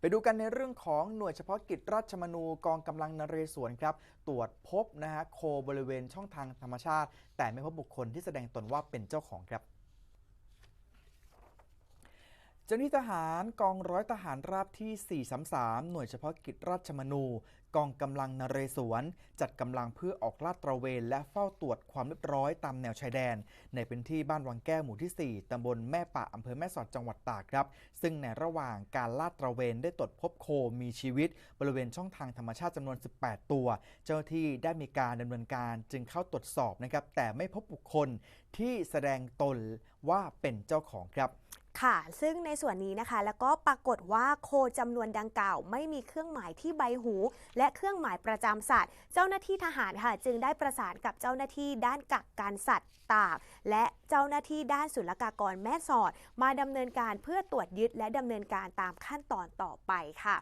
ไปดูกันในเรื่องของหน่วยเฉพาะกิจราชมนูกองกำลังนเรศวรครับ ตรวจพบนะฮะโคบริเวณช่องทางธรรมชาติ แต่ไม่พบบุคคลที่แสดงตนว่าเป็นเจ้าของครับ จ้าหน้าที่ทหารกองร้อยทหารราบที่ 433 หน่วยเฉพาะกิจราชมนู กองกำลังนเรศวร จัดกำลังเพื่อออกลาดตระเวน และเฝ้าตรวจความเรียบร้อยตามแนวชายแดน ในพื้นที่บ้านวังแก้วหมู่ที่ 4 ตำบลแม่ปะอำเภอแม่สอดจังหวัดตากครับ ซึ่งในระหว่างการลาดตระเวนได้ตรวจพบโคมีชีวิต บริเวณช่องทางธรรมชาติจำนวน 18 ตัว เจ้าหน้าที่ได้มีการดำเนินการจึงเข้าตรวจสอบนะครับแต่ไม่พบบุคคลที่แสดงตนว่าเป็นเจ้าของครับ ค่ะ ซึ่งในส่วนนี้นะคะ แล้วก็ปรากฏว่าโคจำนวนดังกล่าว ไม่มีเครื่องหมายที่ใบหู และเครื่องหมายประจำสัตว์ เจ้าหน้าที่ทหารค่ะ จึงได้ประสานกับเจ้าหน้าที่ด้านกักกันสัตว์ตาก และเจ้าหน้าที่ด้านศุลกากรแม่สอด มาดำเนินการเพื่อตรวจยึดและดำเนินการตามขั้นตอนต่อไปค่ะ